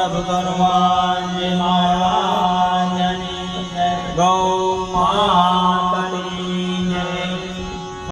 Krishna Kanaiya Hanumanji